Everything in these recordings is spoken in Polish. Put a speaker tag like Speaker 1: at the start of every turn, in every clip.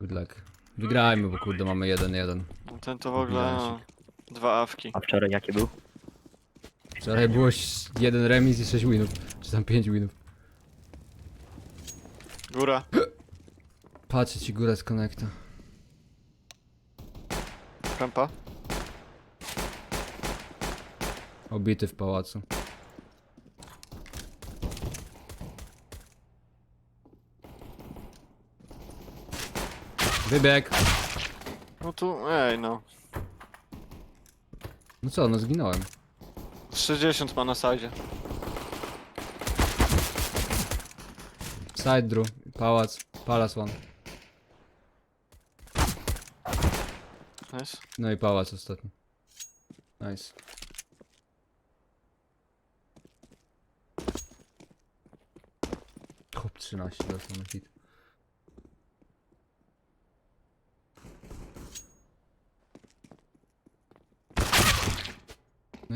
Speaker 1: Good luck. Wygrajmy, bo kurde mamy 1-1.
Speaker 2: No Ten to w ogóle no, dwa awki.
Speaker 3: A wczoraj jaki był?
Speaker 1: Wczoraj było ś- jeden remis i 6 winów. Czy tam 5 winów.
Speaker 2: Góra.
Speaker 1: Patrzę ci górę z connecta.
Speaker 2: Rampa.
Speaker 1: Obity w pałacu. Wybieg!
Speaker 2: No tu, ej no.
Speaker 1: No co, no zginąłem.
Speaker 2: 60 ma na sajdzie.
Speaker 1: Side drew, pałac, palace one.
Speaker 2: Nice.
Speaker 1: No i pałac ostatni. Nice. Hop 13 dostał na hit.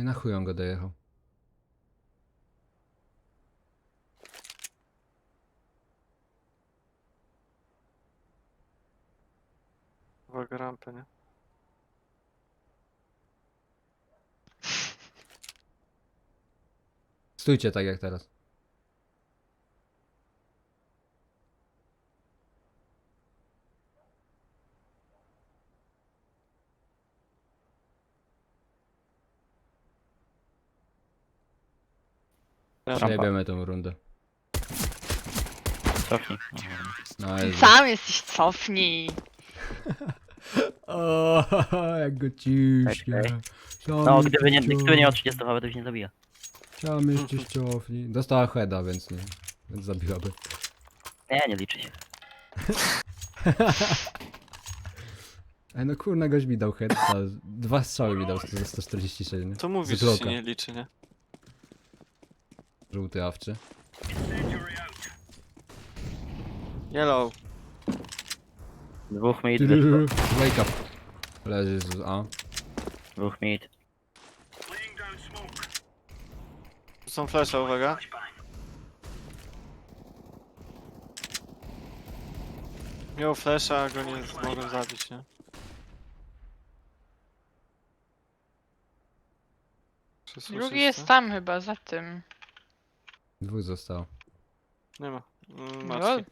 Speaker 1: No i na chuj on go dojechał.
Speaker 2: Uwaga rampę, nie?
Speaker 1: Stójcie tak jak teraz. Przejebiemy tą rundę.
Speaker 3: Cofnij.
Speaker 1: No jest.
Speaker 4: Sam jesteś cofnij.
Speaker 1: O, jak go ciśnie.
Speaker 3: Okej. No, gdyby nie, gdyby nie miał 30 HP, to już nie zabija.
Speaker 1: Chciałem jeszcze ściofni. Dostała heada, więc nie. Więc zabiłaby.
Speaker 3: Nie, nie liczy się.
Speaker 1: Ej no kurna goś mi dał head. a Dwa strzały mi dał za 146, nie?
Speaker 2: To mówisz,
Speaker 1: Z
Speaker 2: że się nie liczy, nie?
Speaker 1: Żółty awczy.
Speaker 3: Dwóch
Speaker 2: Yellow.
Speaker 3: mid, wyszło.
Speaker 1: Wake up. Leży z A.
Speaker 3: Dwóch mid.
Speaker 2: Tu są flesze, uwaga. Miał flesza, a go nie mogłem zabić, nie?
Speaker 4: Drugi jest tam chyba, za tym.
Speaker 1: Dwóch zostało.
Speaker 2: Nie ma. Mm,
Speaker 4: No.
Speaker 2: Maczki.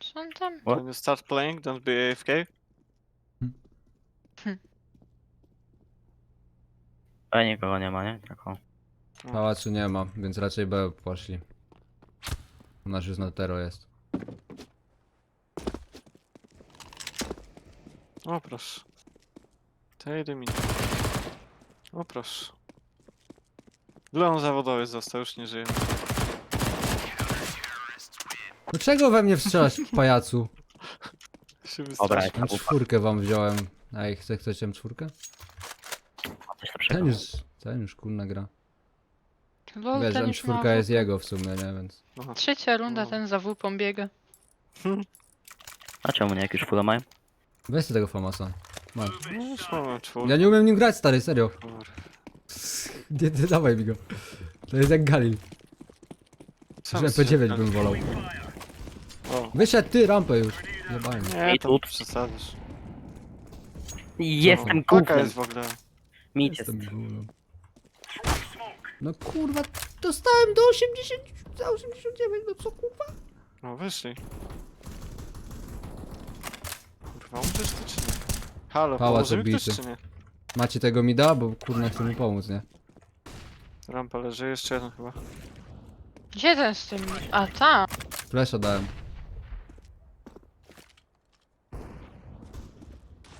Speaker 4: Co on tam?
Speaker 3: What?
Speaker 2: When you start playing, don't be AFK.
Speaker 3: A nikogo nie ma, nie? Tylko.
Speaker 1: Pałacu nie ma, więc raczej B poszli. U nas już na tero jest.
Speaker 2: O proszę. Idę mi. O proszę. Leon zawodowy został, już nie żyje.
Speaker 1: No czego we mnie wstrzelasz, pajacu?
Speaker 2: Się
Speaker 3: Dobra,
Speaker 2: wystraszył.
Speaker 1: Wam wziąłem. Ej, chce, chcecie czwórkę?
Speaker 3: Ma coś
Speaker 1: Ten
Speaker 3: lepszego.
Speaker 1: już, ten już kurna gra.
Speaker 4: Lol,
Speaker 1: Wiesz,
Speaker 4: ten już ma
Speaker 1: czwórka jest jego w sumie, nie? Więc...
Speaker 2: Aha.
Speaker 4: Trzecia runda,
Speaker 2: No.
Speaker 4: ten za WP biega.
Speaker 3: A czemu nie? Jak już fulla mają?
Speaker 1: Weź sobie tego famasa. Masz.
Speaker 2: No już mamy czwórkę.
Speaker 1: Ja nie umiem nim grać, stary, serio. Nie, nie dawaj mi go. To jest jak Galil.
Speaker 2: Sam
Speaker 1: Że
Speaker 2: się-
Speaker 1: P9 bym wolał.
Speaker 2: O.
Speaker 1: Wyszedł ty rampę już. Jebałem.
Speaker 2: Nie,
Speaker 3: I
Speaker 2: to
Speaker 3: tu.
Speaker 2: przesadzasz.
Speaker 3: Jestem
Speaker 2: Paka
Speaker 3: gównem.
Speaker 2: jest w ogóle.
Speaker 3: Jest.
Speaker 1: Jestem gównem. No kurwa, dostałem do 80, za 89, no co kurwa?
Speaker 2: No wyszli. Kurwa, umrzesz ty czy nie? Halo,
Speaker 1: Pałac
Speaker 2: pomoże mi ktoś
Speaker 1: obity.
Speaker 2: czy nie?
Speaker 1: Macie tego mi da, bo kurna chcę mu pomóc, nie?
Speaker 2: Rampa leży, jeszcze jeden chyba.
Speaker 4: Gdzie ten z tym? A tam.
Speaker 1: Flesza dałem.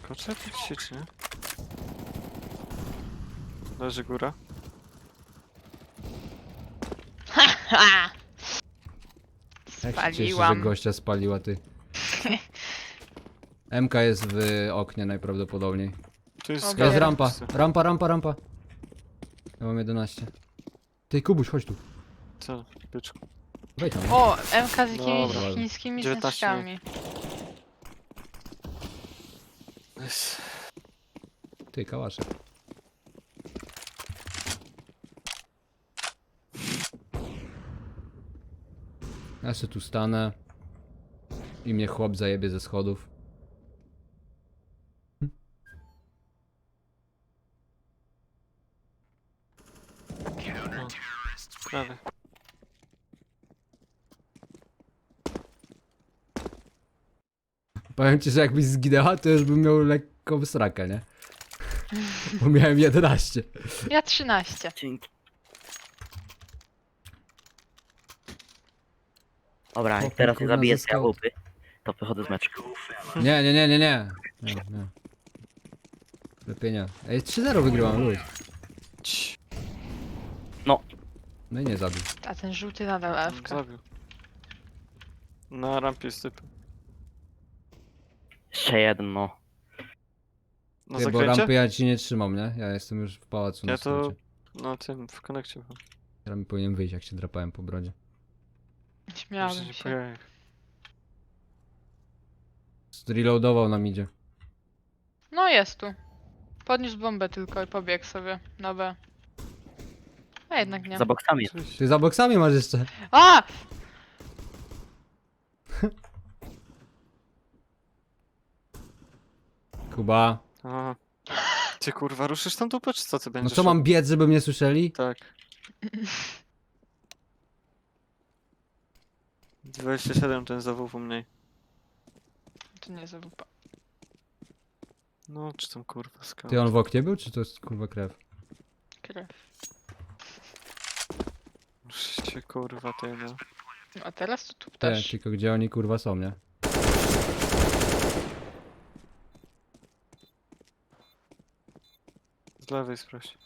Speaker 2: Koczepić się czy nie? Leży góra.
Speaker 4: Ha!
Speaker 1: Jak się cieszę, że
Speaker 4: Spaliłam.
Speaker 1: gościa spaliła ty. MK jest w oknie najprawdopodobniej.
Speaker 2: Tu jest
Speaker 4: Dobra.
Speaker 1: Jest rampa, rampa, rampa, rampa. Ja mam 11. Ty Kubuś, chodź tu.
Speaker 2: Co, byczku.
Speaker 1: Wejdź tam.
Speaker 4: O, MK z jakimiś
Speaker 2: Dobra.
Speaker 4: chińskimi
Speaker 2: 19
Speaker 4: znaczkami.
Speaker 1: Ty, kałasze. Ja se tu stanę. I mnie chłop zajebie ze schodów.
Speaker 2: Prawie.
Speaker 1: Powiem ci, że jakbyś zginęła, to już bym miał lekką srakę, nie? Bo miałem 11.
Speaker 4: Ja 13.
Speaker 3: Dzięki. Dobra,
Speaker 1: O,
Speaker 3: jak teraz nie zabiję
Speaker 1: zyskał.
Speaker 3: tej łupy, to wychodzę z meczu.
Speaker 1: Nie, nie, nie, nie, nie. Nie, nie. Lepiej nie. Ej, 3-0 wygrywam, luj.
Speaker 2: Cii,
Speaker 1: No i nie zabił.
Speaker 4: A ten żółty nadal AFK.
Speaker 2: Zabił. Na rampie jest typ.
Speaker 3: Jeszcze jeden, no.
Speaker 2: Na
Speaker 1: Ty, bo
Speaker 2: zakręcie?
Speaker 1: rampy ja ci nie trzymam, nie? Ja jestem już w pałacu na
Speaker 2: Ja to-
Speaker 1: skrócie.
Speaker 2: Na tym, w konekcie chyba.
Speaker 1: Teraz mi powinien wyjść, jak się drapałem po brodzie.
Speaker 4: Śmiałem się.
Speaker 2: po jajach.
Speaker 1: Zreloadował nam idzie.
Speaker 4: No jest tu. Podniósł bombę tylko i pobiegł sobie na B. A jednak nie.
Speaker 3: Za boksami.
Speaker 1: Ty za boksami masz jeszcze.
Speaker 4: A!
Speaker 1: Kuba.
Speaker 2: Aha. Ty kurwa, ruszysz tam dupę, czy co ty
Speaker 1: No
Speaker 2: będziesz?
Speaker 1: co mam biec, żeby mnie słyszeli?
Speaker 2: Tak. 27 ten zawół u mniej.
Speaker 4: To nie za wupa.
Speaker 2: No, czy tam kurwa skał.
Speaker 1: Ty on w oknie był, czy to jest kurwa krew?
Speaker 4: Krew.
Speaker 2: Się kurwa tej no.
Speaker 4: A teraz to tu
Speaker 1: Te,
Speaker 4: też.
Speaker 1: tylko gdzie oni kurwa są, nie?
Speaker 2: Z lewej sprawdź.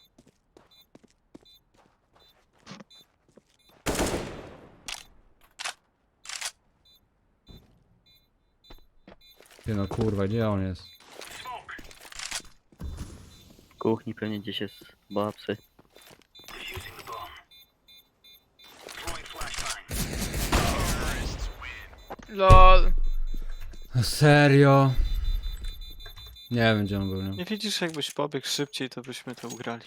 Speaker 1: Ty no kurwa, gdzie on jest?
Speaker 3: W kuchni pewnie gdzieś jest babsy.
Speaker 1: Serio? Nie wiem gdzie on był, nie?
Speaker 2: Nie widzisz, jakbyś pobiegł szybciej, to byśmy to ugrali.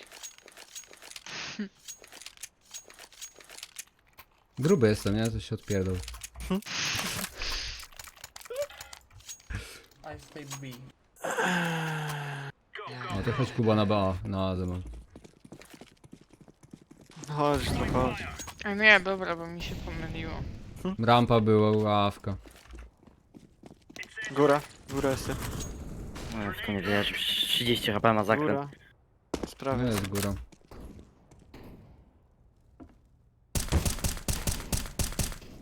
Speaker 1: Gruby jestem, nie? To się odpierdol.
Speaker 5: I stay B.
Speaker 1: Nie, to chodź Kuba na BA, na A ze mną.
Speaker 2: No Chodź, to chodź.
Speaker 4: A nie, dobra, bo mi się pomyliło.
Speaker 1: Rampa była, ławka.
Speaker 2: Góra, góra jest.
Speaker 3: No, w to nie wierzę. 30 HP ma zakręt.
Speaker 2: Góra.
Speaker 1: No
Speaker 2: Sprawy.
Speaker 1: jest górą.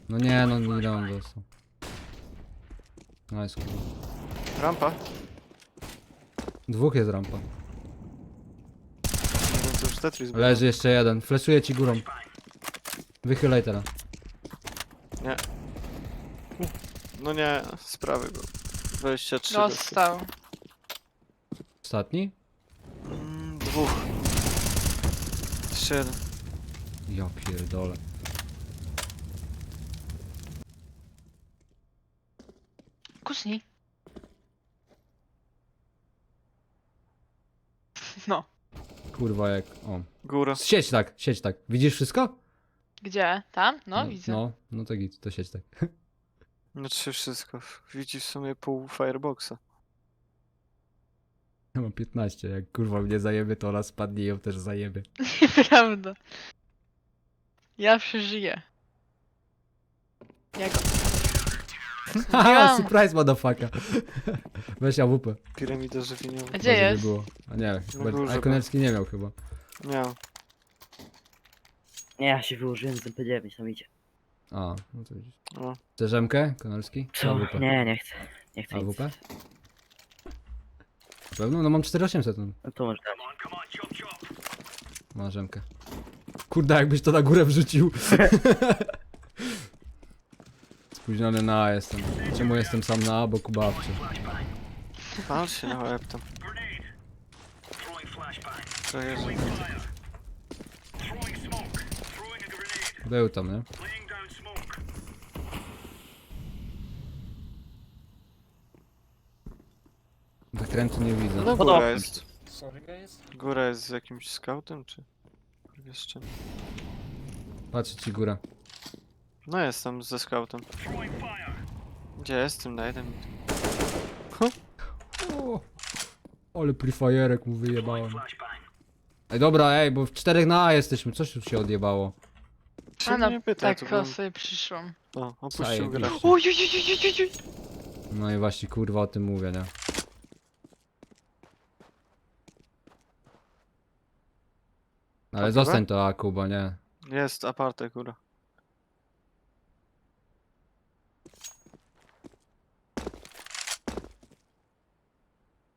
Speaker 1: No nie, no ile on dostał. Nice, kurwa.
Speaker 2: Rampa?
Speaker 1: Dwóch jest rampa.
Speaker 2: Nie wiem, to już Tetris był.
Speaker 1: Leży jeszcze jeden. Fleszuję ci górą. Wychylaj teraz.
Speaker 2: No nie, sprawy był. 23 gości.
Speaker 4: Dostał.
Speaker 1: Ostatni?
Speaker 2: Mm, Dwóch. Jeszcze jeden.
Speaker 1: Ja pierdolę.
Speaker 4: Kusni. No.
Speaker 1: Kurwa jak... O.
Speaker 2: Góra.
Speaker 1: Sieć tak, sieć tak. Widzisz wszystko?
Speaker 4: Gdzie? Tam? No, widzę.
Speaker 1: No, no to git, to sieć tak.
Speaker 2: Znaczy wszystko. Widzi w sumie pół fireboxa.
Speaker 1: Ja mam 15, jak kurwa mnie zajebie, to ona spadnie i ją też zajebie.
Speaker 4: Nieprawda. Ja przeżyję. Ja go...
Speaker 1: Haha, surprise motherfucker. Weź AWP.
Speaker 2: Piramida żywieniowa.
Speaker 4: A gdzie
Speaker 1: Może
Speaker 4: jest?
Speaker 1: było. A nie, chyba,
Speaker 2: górze,
Speaker 1: a Konecki nie miał chyba.
Speaker 2: Miał.
Speaker 3: Nie, ja się wyłożyłem z MP9, tam idzie.
Speaker 1: A, no to widzisz.
Speaker 2: O.
Speaker 1: Chcesz Rzemkę, Konelski? Czy
Speaker 3: Co?
Speaker 1: AWP?
Speaker 3: Nie, nie chcę. Nie chcę nic.
Speaker 1: AWP? Pewno? No mam 4800, no.
Speaker 3: No to może dać.
Speaker 1: ma Rzemkę. Kurde, jakbyś to na górę wrzucił. Spóźniony na A jestem. Czemu jestem sam na A, bo kubawczy.
Speaker 2: Pal się na łeb tam. To jest.
Speaker 1: Był tam, nie? Zakrętu nie widzę.
Speaker 2: No góra
Speaker 3: Podobnie.
Speaker 2: jest.
Speaker 5: Sorry guys.
Speaker 2: Góra jest z jakimś scoutem, czy? Jeszcze.
Speaker 1: Patrzę ci górę.
Speaker 2: No jestem ze scoutem. Gdzie jestem? Daj ten.
Speaker 1: O, ale prefajerek mu wyjebałem. Ej, dobra, ej, bo w czterech na A jesteśmy, coś tu się odjebało.
Speaker 2: Się
Speaker 4: A no,
Speaker 2: nie pytaj,
Speaker 4: tak
Speaker 2: to
Speaker 4: o
Speaker 2: bym...
Speaker 4: sobie przyszłam.
Speaker 2: O, opuścił
Speaker 1: Zajebiście.
Speaker 2: grę.
Speaker 4: Oj, oj, oj, oj, oj, oj.
Speaker 1: No i właśnie, kurwa, o tym mówię, nie? Ale
Speaker 2: A
Speaker 1: zostań to A, Kuba, nie?
Speaker 2: Jest aparte, góra.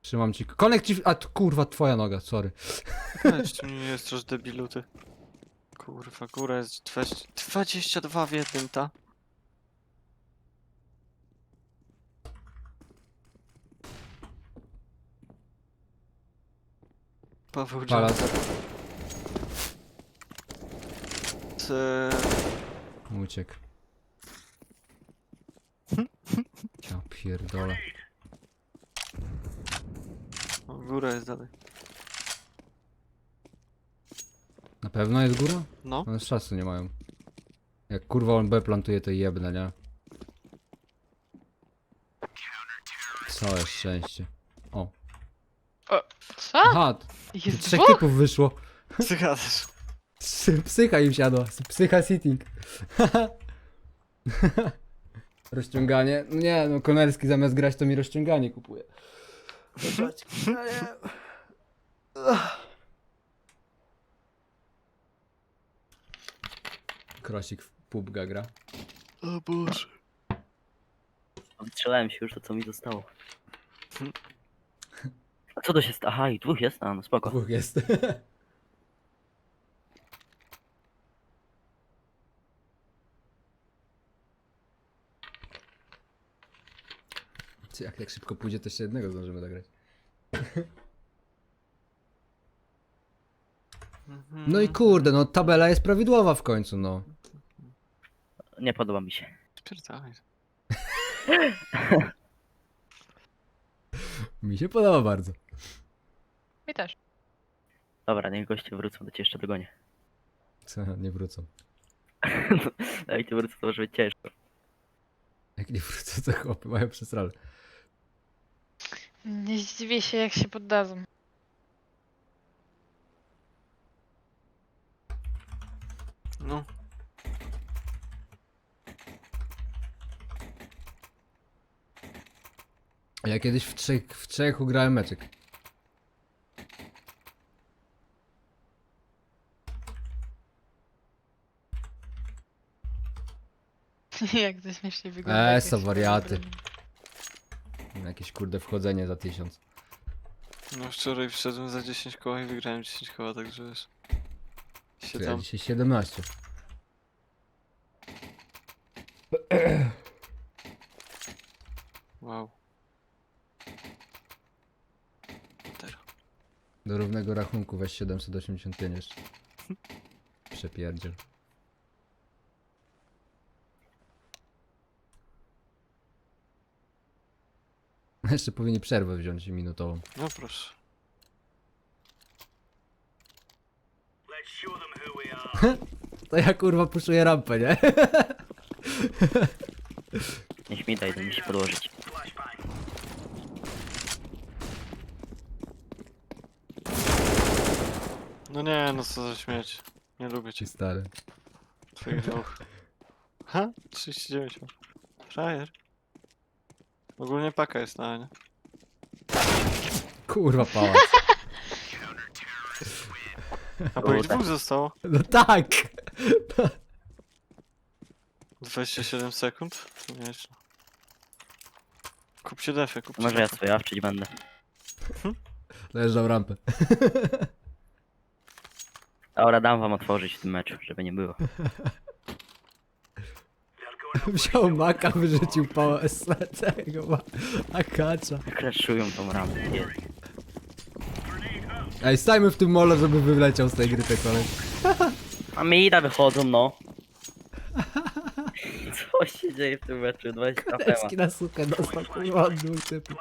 Speaker 1: Trzymam ci. Konek ci. A, tu, kurwa, twoja noga, sorry.
Speaker 2: Weź, tu nie jest też debilu, ty. Kurwa, góra jest 20, 22 w jednym, ta. Paweł
Speaker 1: Palas.
Speaker 2: Z...
Speaker 1: Uciekł. Ja pierdolę.
Speaker 2: O, góra jest dalej.
Speaker 1: Na pewno jest góra? No, z czasu nie mają. Jak kurwa on B plantuje, to jebne, nie? Całe szczęście. O.
Speaker 4: Co?
Speaker 1: Aha, tu
Speaker 4: Jest
Speaker 1: trzech
Speaker 4: dwóch?
Speaker 1: typów wyszło.
Speaker 2: zgadzasz.
Speaker 1: Psy- Psycha im siadła. Psycha sitting. rozciąganie? No nie, no Konerski zamiast grać to mi rozciąganie kupuje. Krosik w pubga gra.
Speaker 2: O Boże.
Speaker 3: Strzelałem się już, to co mi zostało. A co to się stało? Aha, i dwóch jest? A, no spoko.
Speaker 1: Dwóch jest. Czy jak tak szybko pójdzie, to jeszcze jednego zdążymy zagrać. No i kurde, no tabela jest prawidłowa w końcu, no.
Speaker 3: Nie podoba mi się.
Speaker 2: Spierdalaj.
Speaker 1: Mi się podoba bardzo.
Speaker 4: Mi też.
Speaker 3: Dobra, niech goście wrócą, to cię jeszcze dogonię.
Speaker 1: Co, nie wrócą.
Speaker 3: No i ty wrócą, to może być ciężko.
Speaker 1: Jak nie wrócą, to chłopy mają przesrane.
Speaker 4: Nie zdziwię się, jak się poddadzą.
Speaker 2: No.
Speaker 1: Ja kiedyś w trzech, w trzech ugrałem meczek.
Speaker 4: jak to śmiesznie wygląda.
Speaker 1: Eee,
Speaker 4: jak
Speaker 1: są
Speaker 4: się
Speaker 1: wariaty.
Speaker 4: robi.
Speaker 1: Jakieś kurde wchodzenie za tysiąc.
Speaker 2: No wczoraj wszedłem za 10 koła i wygrałem 10 koła, także wiesz. Się
Speaker 1: ja
Speaker 2: tam...
Speaker 1: dzisiaj 17.
Speaker 2: Wow. Teraz.
Speaker 1: Do równego rachunku weź 785 jeszcze. Przepierdziel. Jeszcze powinni przerwę wziąć minutową.
Speaker 2: No proszę.
Speaker 1: To ja kurwa puszuję rampę, nie?
Speaker 3: Niech mi daj, to mi się podłożyć.
Speaker 2: No nie, no co za śmieć. Nie lubię cię,
Speaker 1: Ci stary.
Speaker 2: twoich dwóch. Ha? 39 masz. Frajer. Ogólnie paka jest na nie?
Speaker 1: Kurwa pałac.
Speaker 2: A bo ich
Speaker 3: Kurde.
Speaker 2: dwóch zostało.
Speaker 1: No tak!
Speaker 2: 27 sekund? To nieźle. Kupcie defy, kupcie
Speaker 3: Może ja
Speaker 2: defy.
Speaker 3: swoje awczyć będę.
Speaker 1: Leżał rampę.
Speaker 3: Dobra, dam wam otworzyć w tym meczu, żeby nie było.
Speaker 1: Wziął maka, wyrzucił pałac tego ma. Akacza.
Speaker 3: Crashują tą ramę.
Speaker 1: Ej, stajmy w tym mole, żeby wyleciał z tej gry te kolej.
Speaker 3: A mida wychodzą, no. Co się dzieje w tym meczu? 20 fema.
Speaker 1: Eski na sukę dostał, kurwa, od dwóch typów.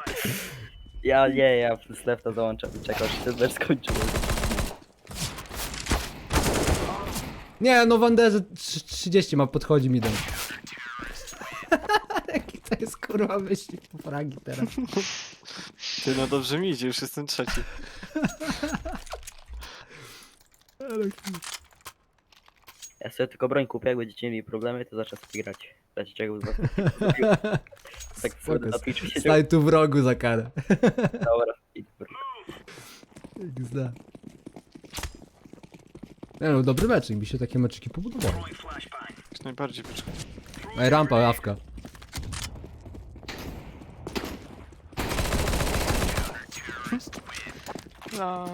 Speaker 3: Ja nie, ja przez lefta załączam i czekam, aż się ten mecz skończy.
Speaker 1: Nie, no Wanderze 30 ma, podchodzi mi ten. Kurwa wyścig po fragi teraz.
Speaker 2: Ty no dobrze mi idzie, już jestem trzeci.
Speaker 3: Ja sobie tylko broń kupię, jak będziecie mieli problemy, to zacznę sobie grać. Znacie czego z was Tak
Speaker 1: Spoko,
Speaker 3: sobie na Twitchu siedział.
Speaker 1: Staj tu w rogu za karę.
Speaker 3: Dobra, i dobra.
Speaker 1: XD. Nie no, dobry meczek, mi się takie meczyki podobały.
Speaker 2: Jak najbardziej byczku.
Speaker 1: Ej, rampa, ławka.
Speaker 4: Lol.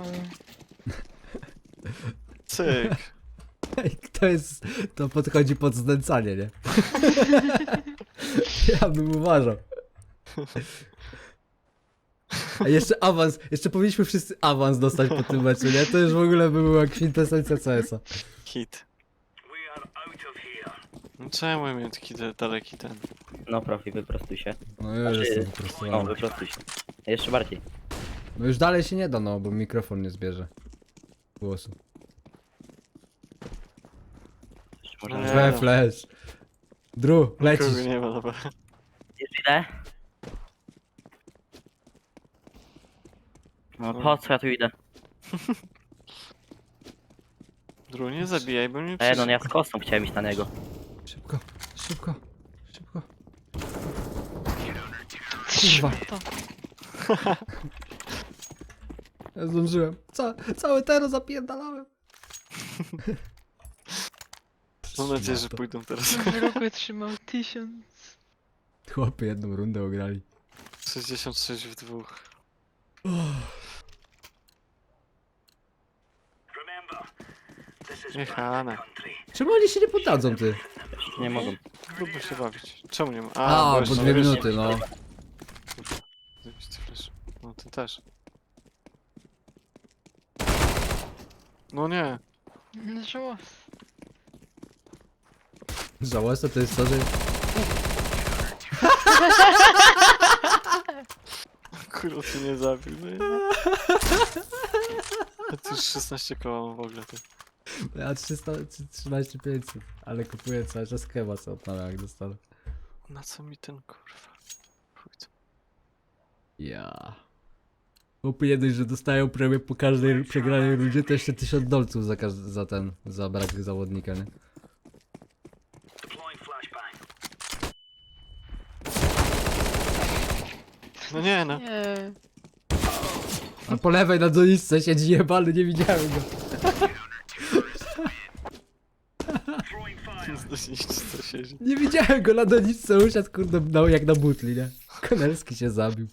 Speaker 2: Cyk.
Speaker 1: Ej, to jest, to podchodzi pod znęcanie, nie? ja bym uważał. A jeszcze awans, jeszcze powinniśmy wszyscy awans dostać po tym meczu, nie? To już w ogóle by była kwintesencja CS-a.
Speaker 2: Hit. No czemu ja miałem taki da- daleki ten?
Speaker 3: No profi, wyprostuj się.
Speaker 1: No już
Speaker 3: Znaczy-
Speaker 1: jestem
Speaker 3: No, wyprostuj się. Jeszcze bardziej.
Speaker 1: No już dalej się nie da, no, bo mikrofon nie zbierze głosu.
Speaker 3: Może
Speaker 2: Nie. no.
Speaker 1: flash. Dru, lecisz.
Speaker 2: Nie ma, dobra.
Speaker 3: Już idę. No po co ja tu idę?
Speaker 2: Dru, nie zabijaj, bo mnie
Speaker 3: Ej, no ja z kosą chciałem iść na niego.
Speaker 1: Szybko, szybko, szybko. Kurwa. Ja zdążyłem. Ca całe tero zapierdalałem.
Speaker 2: Mam nadzieję, że pójdą teraz.
Speaker 4: Wróg wytrzymał tysiąc.
Speaker 1: Chłopy jedną rundę ograli.
Speaker 2: 66 w dwóch. Jechane.
Speaker 1: Czemu oni się nie poddadzą, ty?
Speaker 3: Nie mogą.
Speaker 2: Lubię się bawić. Czemu nie ma?
Speaker 1: A, bo
Speaker 2: jeszcze
Speaker 1: dwie
Speaker 2: wiesz-
Speaker 1: minuty, no.
Speaker 2: No ty też. No nie.
Speaker 4: No żałos.
Speaker 1: Żałosne to jest to, że...
Speaker 2: Kurwa, ty nie zabił. No nie. Ja tu już 16 koła mam w ogóle. Ty.
Speaker 1: Ja 300, 13 500, ale kupuję cały czas keba, co odnawiam jak dostanę.
Speaker 2: Na co mi ten kurwa? Chuj co.
Speaker 1: Ja. Jedność, że dostają premię po każdej przegranej rundzie, to jeszcze 1000 dolców za, każ- za ten, za brak zawodnika, nie?
Speaker 2: No nie no.
Speaker 4: Nie.
Speaker 1: A po lewej na doniczce siedzi jebany, nie widziałem go.
Speaker 2: Zniszczy co siedzi.
Speaker 1: Nie widziałem go na doniczce, usiadł kurde no, jak na butli, nie? Konelski się zabił.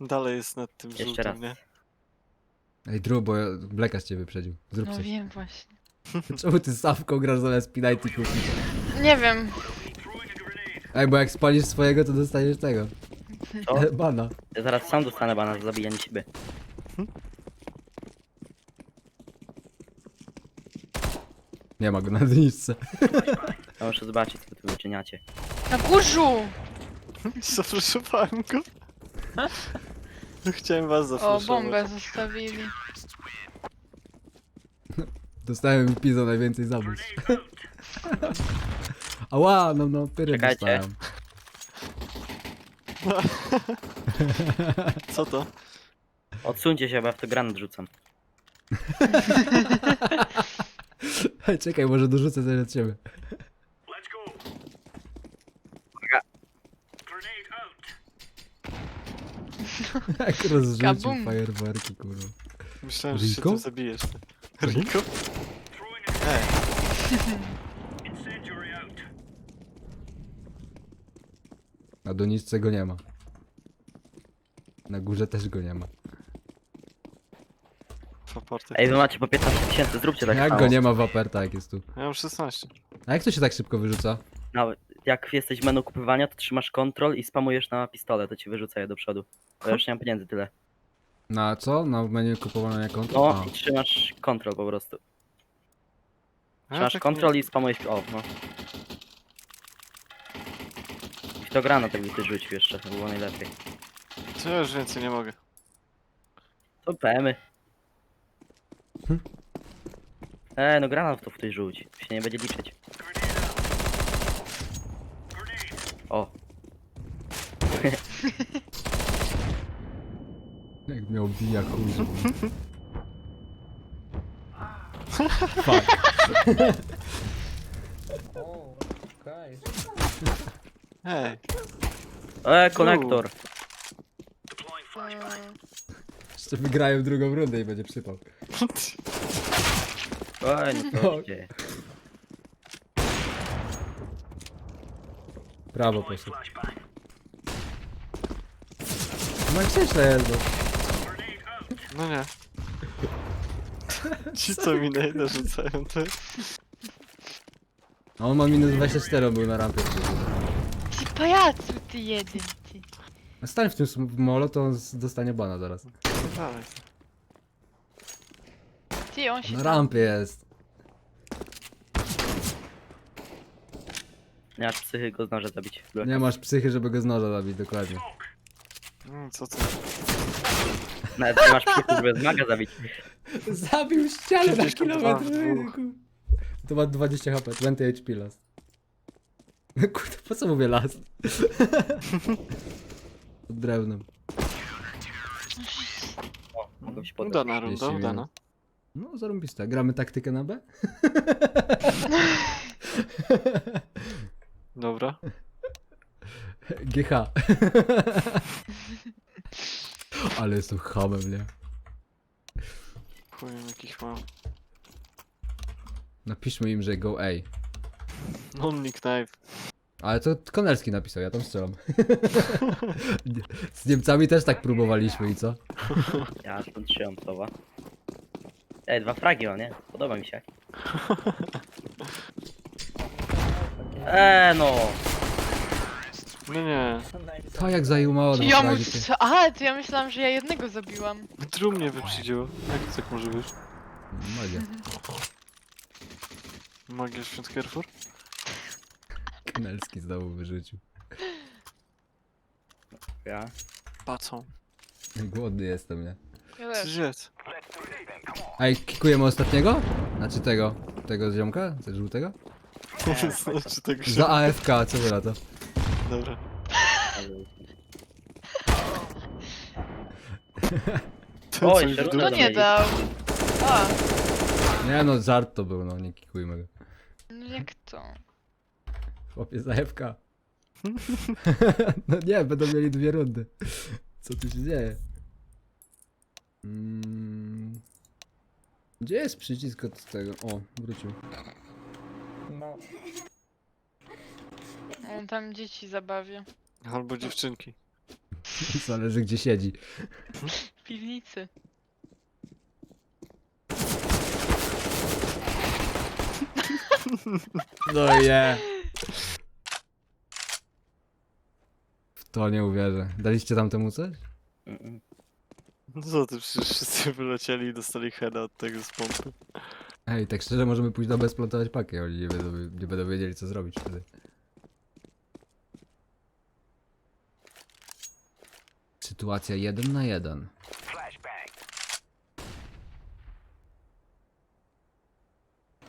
Speaker 2: Dalej jest nad tym
Speaker 3: Jeszcze
Speaker 2: żółtym,
Speaker 3: raz.
Speaker 2: nie?
Speaker 1: Ej Drew, bo Bleka z ciebie wyprzedził. Zrób
Speaker 4: No
Speaker 1: coś.
Speaker 4: wiem właśnie.
Speaker 1: Czemu ty z Sawką grasz zamiast Pinajty kupić?
Speaker 4: Nie wiem.
Speaker 1: Ej, bo jak spalisz swojego, to dostaniesz tego.
Speaker 3: Co?
Speaker 1: Bana.
Speaker 3: Ja zaraz sam dostanę bana za zabijanie siebie.
Speaker 1: Nie ma go na doniczce.
Speaker 3: Ja muszę zobaczyć, co wy tu wyczyniacie.
Speaker 4: Na górzu!
Speaker 2: Zafreszowałem go. Chciałem was
Speaker 4: O, bombę zostawili.
Speaker 1: Dostałem pizą najwięcej zabójstw. Ała, no no, pyry
Speaker 3: Czekajcie.
Speaker 1: dostałem.
Speaker 2: Co to?
Speaker 3: Odsuńcie się, bo ja w to granat rzucam.
Speaker 1: Czekaj, może dorzucę coś od ciebie. Jak rozrzucił
Speaker 4: Kabum.
Speaker 1: fajerwerki, kurwa.
Speaker 2: Myślałem, że się
Speaker 1: Rico?
Speaker 2: tym zabijesz. Rico? Ej,
Speaker 1: Na doniczce go nie ma. Na górze też go nie ma.
Speaker 3: Ej, wy macie po 15 tysięcy, zróbcie tak
Speaker 1: jak
Speaker 3: samo.
Speaker 1: go nie ma w aperta, jak jest tu?
Speaker 2: Ja mam 16.
Speaker 1: A jak to się tak szybko wyrzuca?
Speaker 3: No, jak jesteś w menu kupowania, to trzymasz kontrol i spamujesz na pistole, to ci wyrzuca je do przodu. Bo ja już nie mam pieniędzy tyle.
Speaker 1: Na co? Na menu kupowania konta?
Speaker 3: No,
Speaker 1: A.
Speaker 3: i trzymasz kontrol po prostu. Trzymasz
Speaker 2: tak
Speaker 3: kontrol i spamujesz... O, no. I to granat jakby ty rzucił jeszcze, to było najlepiej.
Speaker 2: To ja już więcej nie mogę.
Speaker 3: To PM-y. E, no granat to w tej rzuć. Się nie będzie liczyć. O,
Speaker 1: Jak miał bija chuj. Fuck.
Speaker 2: Ej,
Speaker 3: e, konektor.
Speaker 1: Jeszcze wygrają drugą rundę i będzie przypał.
Speaker 3: Ej, no się?
Speaker 1: Prawo poszedł. No i cieszę jest, no.
Speaker 2: no nie. Ci co mi najdę rzucają, to
Speaker 1: A on ma minus 24, on był na rampie.
Speaker 4: Ty pajacu, ty jeden, ty.
Speaker 1: A Stań w tym molo, to on z- dostanie bana zaraz.
Speaker 2: no dalej.
Speaker 4: Ty, on się...
Speaker 1: Na rampie jest.
Speaker 3: Nie aż psychy go zdążę zabić.
Speaker 1: Nie masz psychy, żeby go z noża zabić, dokładnie.
Speaker 2: Co ty?
Speaker 3: Nawet nie masz psychy, żeby zmaga zabić.
Speaker 1: Zabił ścianę na
Speaker 2: 52
Speaker 1: kilometr. To ma 20 HP, 20 HP last. No kurde, po co mówię last? Pod drewnem.
Speaker 3: O, mogę się podać.
Speaker 2: Udana runda,
Speaker 1: 30
Speaker 2: udana.
Speaker 1: minut. No, zarąbiste. Gramy taktykę na B?
Speaker 2: Dobra.
Speaker 1: GH. Ale jestem hamem, nie?
Speaker 2: Chuj, jakich mam.
Speaker 1: Napiszmy im, że go A.
Speaker 2: Non-nick knife.
Speaker 1: Ale to Konerski napisał, ja tam strzelam. Z Niemcami też tak próbowaliśmy i co?
Speaker 3: Ja stąd trzymam słowa. Ej, dwa fragi mam, nie? Podoba mi się. Eee, no.
Speaker 2: No nie.
Speaker 1: To jak zajął mało na
Speaker 4: Ja mu...
Speaker 1: ty.
Speaker 4: co- Aha, to ja myślałam, że ja jednego zabiłam.
Speaker 2: Drum mnie wyprzedziło. Jak tak może być?
Speaker 1: Magia.
Speaker 2: Magia świąt Carrefour?
Speaker 1: Konerski znowu wyrzucił.
Speaker 3: Ja.
Speaker 2: Pacą.
Speaker 1: Głodny jestem, nie?
Speaker 4: Ja
Speaker 2: Coś
Speaker 4: też.
Speaker 2: jest.
Speaker 1: Ej, kikujemy ostatniego? Znaczy tego? Tego ziomka? Tego żółtego?
Speaker 2: Znaczy tego się...
Speaker 1: Za AFK, co wy na to?
Speaker 2: Dobra. Ten
Speaker 3: O,
Speaker 2: coś
Speaker 3: Dobra,
Speaker 4: nie dał? A,
Speaker 1: Nie no, żart to był, no nie kikujmy go.
Speaker 4: no jak to?
Speaker 1: Chłopie no nie, będą mieli dwie rundy. Co tu się dzieje? Mm. Gdzie jest przycisk od tego? O, wrócił.
Speaker 4: On tam dzieci zabawie.
Speaker 2: Albo dziewczynki.
Speaker 1: Zależy gdzie siedzi.
Speaker 4: W piwnicy.
Speaker 1: No je. W to nie uwierzę. Daliście tamtemu coś?
Speaker 3: Mm-mm.
Speaker 2: No co ty, przecież wszyscy wylecieli i dostali heada od tego z pompy.
Speaker 1: Ej, tak szczerze możemy pójść do bezplantować pakę, oni nie będą, nie będą wiedzieli co zrobić wtedy. Sytuacja jeden na jeden.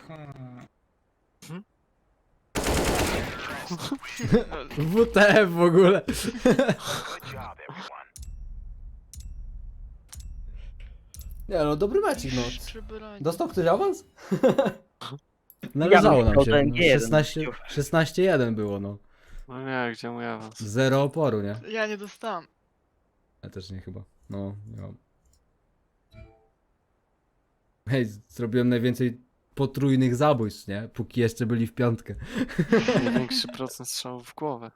Speaker 1: WTF w ogóle. Nie no, dobry meczik no. Dostał ktoś awans? Należało nam się.
Speaker 3: ten
Speaker 1: No,
Speaker 3: G1
Speaker 1: 16
Speaker 3: gościu.
Speaker 1: 16-1 było no.
Speaker 2: No nie, gdzie mój awans?
Speaker 1: Zero oporu, nie?
Speaker 4: Ja nie dostałam.
Speaker 1: Ja też nie chyba. No, nie mam. Hej, zrobiłem najwięcej potrójnych zabójstw, nie? Póki jeszcze byli w piątkę.
Speaker 2: Największy procent strzałów w głowę.